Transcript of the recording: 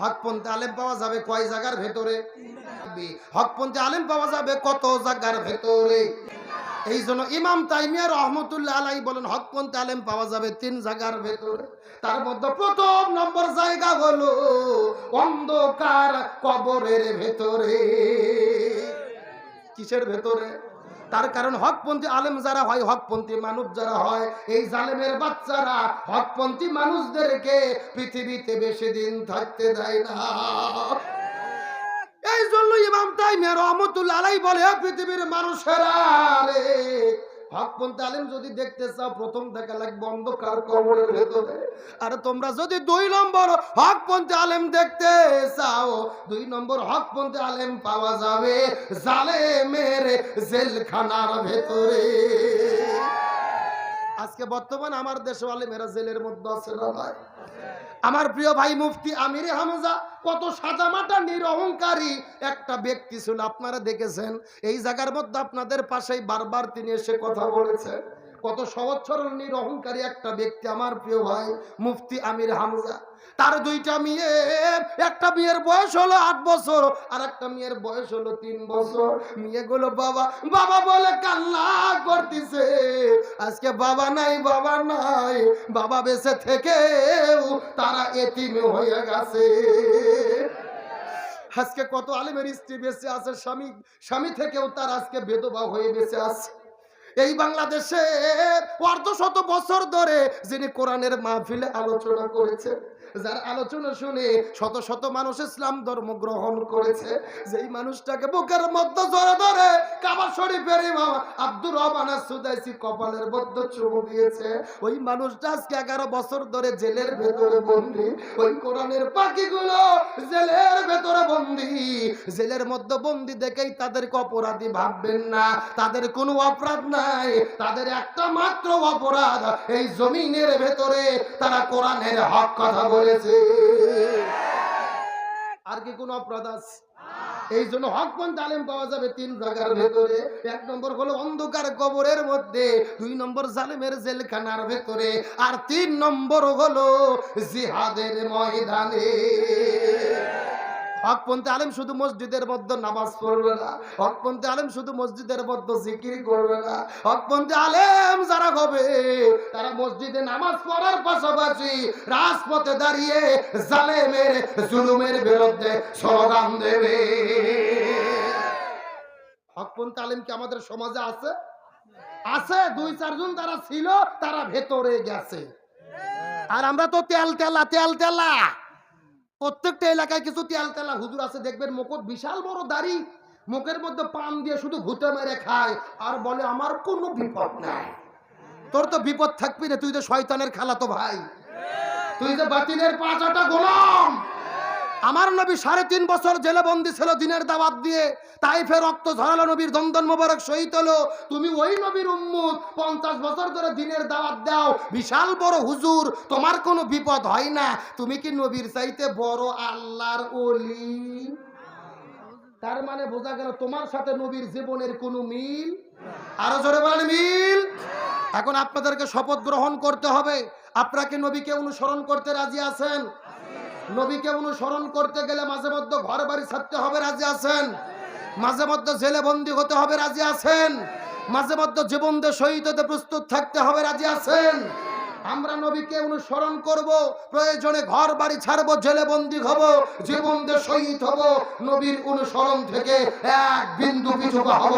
হকপন্থী আলেম পাওয়া যাবে কয় জায়গার ভেতরে? হকপন্থী আলেম পাওয়া যাবে কত জায়গার ভেতরে? এই জন্য ইমাম তাইমিয়া রহমতুল্লাহ আলাই বলেন, হকপন্থী আলেম পাওয়া যাবে তিন জায়গার ভেতরে। তার মধ্যে প্রথম নম্বর জায়গা হলো অন্ধকার কবরের ভেতরে। কিসের ভেতরে? তার কারণ হকপন্থী আলেম যারা হয়, হকপন্থী মানুষ যারা হয়, এই জালেমের বাচ্চারা হকপন্থী মানুষদেরকে পৃথিবীতে বেশি দিন থাকতে দেয় না। এই জন্য ইমাম তাই তাইমিয়া রহমতুল্লাহ আলাই বলে, "হে পৃথিবীর মানুষেরা রে হকপন্থী আলেম যদি দেখতে চাও প্রথম দেখা লাগবে অন্ধকার কবরের ভেতরে। আর তোমরা যদি দুই নম্বর হকপন্থী আলেম দেখতে চাও দুই নম্বর হকপন্থী আলেম পাওয়া যাবে জালেমের জেলখানার ভেতরে। আজকে বর্তমান আমার দেশে আলিমেরা জেলের মধ্যে আছে আমার প্রিয় ভাই মুফতি আমির হামজা, কত সাজামাটা নিরহংকারী একটা ব্যক্তি ছিল, আপনারা দেখেছেন? এই জায়গার মধ্যে আপনাদের পাশেই বারবার তিনি এসে কথা বলেছেন। কত সহজ নিরহংকারী একটা ব্যক্তি আমার প্রিয় ভাই, মুফতি আমির হামজা। তার দুইটা মেয়ে, একটা মেয়ের বয়স হলো আট বছর, আর একটা মেয়ের বয়স হলো তিন বছর। মেয়েগুলো বাবা বাবা বলে কান্না করতেছে। আজকে বাবা নাই বাবা নাই, বাবা বেঁচে থেকেও তারা এতিম হয়ে গেছে। আজকে কত আলিমের স্ত্রী বেঁচে আছে, স্বামী স্বামী থেকেও তার আজকে বেদবা হয়ে বেঁচে আছে। এই বাংলাদেশে অর্ধ শত বছর ধরে যিনি কোরআনের মাহফিলে আলোচনা করেছে, যার আলোচনা শুনে শত শত মানুষ ইসলাম ধর্ম গ্রহণ করেছে, যেই মানুষটাকে বুকের মধ্যে জড়ে ধরে কাবা শরীফের ইমাম আব্দুর রহমান সুদাইসি কপালের মধ্যে চুমু দিয়েছে। ওই মানুষটা আজকে এগারো বছর ধরে জেলের ভেতরে বন্দি। ওই কোরআনের পাখিগুলো জেলের ভেতরে বন্দি। জেলের মধ্যে বন্দি দেখেই তাদেরকে অপরাধী ভাববেন না। তাদের কোনো অপরাধ নাই তাদের একটা মাত্র অপরাধ, এই জমিনের ভেতরে তারা কোরআনের হক কথা বলেছে। আর কি কোন অপরাধ আছে? এই জন্য হকপন্থ আলেম পাওয়া যাবে তিন জায়গার ভেতরে। এক নম্বর হলো অন্ধকার কবরের মধ্যে, দুই নম্বর জালেমের জেলখানার ভেতরে, আর তিন নম্বর হলো জিহাদের ময়দানে। হকপন্থী আলেম শুধু মসজিদের মধ্যে নামাজ পড়বে না। হকপন্থী আলেম শুধু মসজিদের মধ্যে জিকির করবে না। হকপন্থী আলেম যারা হবে, তারা মসজিদে নামাজ পড়ার পাশাপাশি রাজপথে দাঁড়িয়ে জালেমের, জুলুমের বিরুদ্ধে স্লোগান দেবে। হকপন্থী আলেম কি আমাদের সমাজে আছে? আছে, দুই চারজন তারা ছিল, তারা ভেতরে গেছে। আর আমরা তো তেল তেলা তেল তেলা। প্রত্যেকটা এলাকায় কিছু তেল তেলা হুজুর আছে, দেখবেন মুকুট বিশাল বড় দাড়ি। মুখের মধ্যে পান দিয়ে শুধু ঘুটে মেরে খায় আর বলে, আমার কোনো বিপদ নাই। তোর তো বিপদ থাকবি না তুই তো শয়তানের খালা তো ভাই। তুই তো বাতিলের পাঁচাটা গোলাম। আমার নবী সাড়ে তিন বছর জেলে বন্দি ছিল দিনের দাওয়াত দিয়ে। তাই ফের রক্ত ঝরালো নবীর দন্দন মোবারক শহীদ হলো। তুমি ওই নবীর উম্মুত, পঞ্চাশ বছর ধরে দিনের দাওয়াত দাও। বিশাল বড় হুজুর, তোমার কোনো বিপদ হয় না। তুমি কি নবীর চাইতে বড় আল্লাহর ওলি? তার মানে বোঝা গেল তোমার সাথে নবীর জীবনের কোনো মিল? আরও জোরে বলেন মিল। এখন আপনাদেরকে শপথ গ্রহণ করতে হবে। আপনাকে নবীকে অনুসরণ করতে রাজি আছেন? নবীকে অনুসরণ করতে গেলে মাঝে মধ্যে ঘর বাড়ি ছাড়তে হবে, রাজি আছেন? মাঝে মধ্যে জেলে বন্দি হতে হবে, রাজি আছেন? মাঝে মধ্যে জীবন দিয়ে শহীদ হতে প্রস্তুত থাকতে হবে, রাজি আছেন? আমরা নবীকে অনুসরণ করব, প্রয়োজনে ঘর বাড়ি ছাড়বো জেলে বন্দি হব জীবন দিয়ে শহীদ হব, নবীর অনুসরণ থেকে এক বিন্দু পিছু হব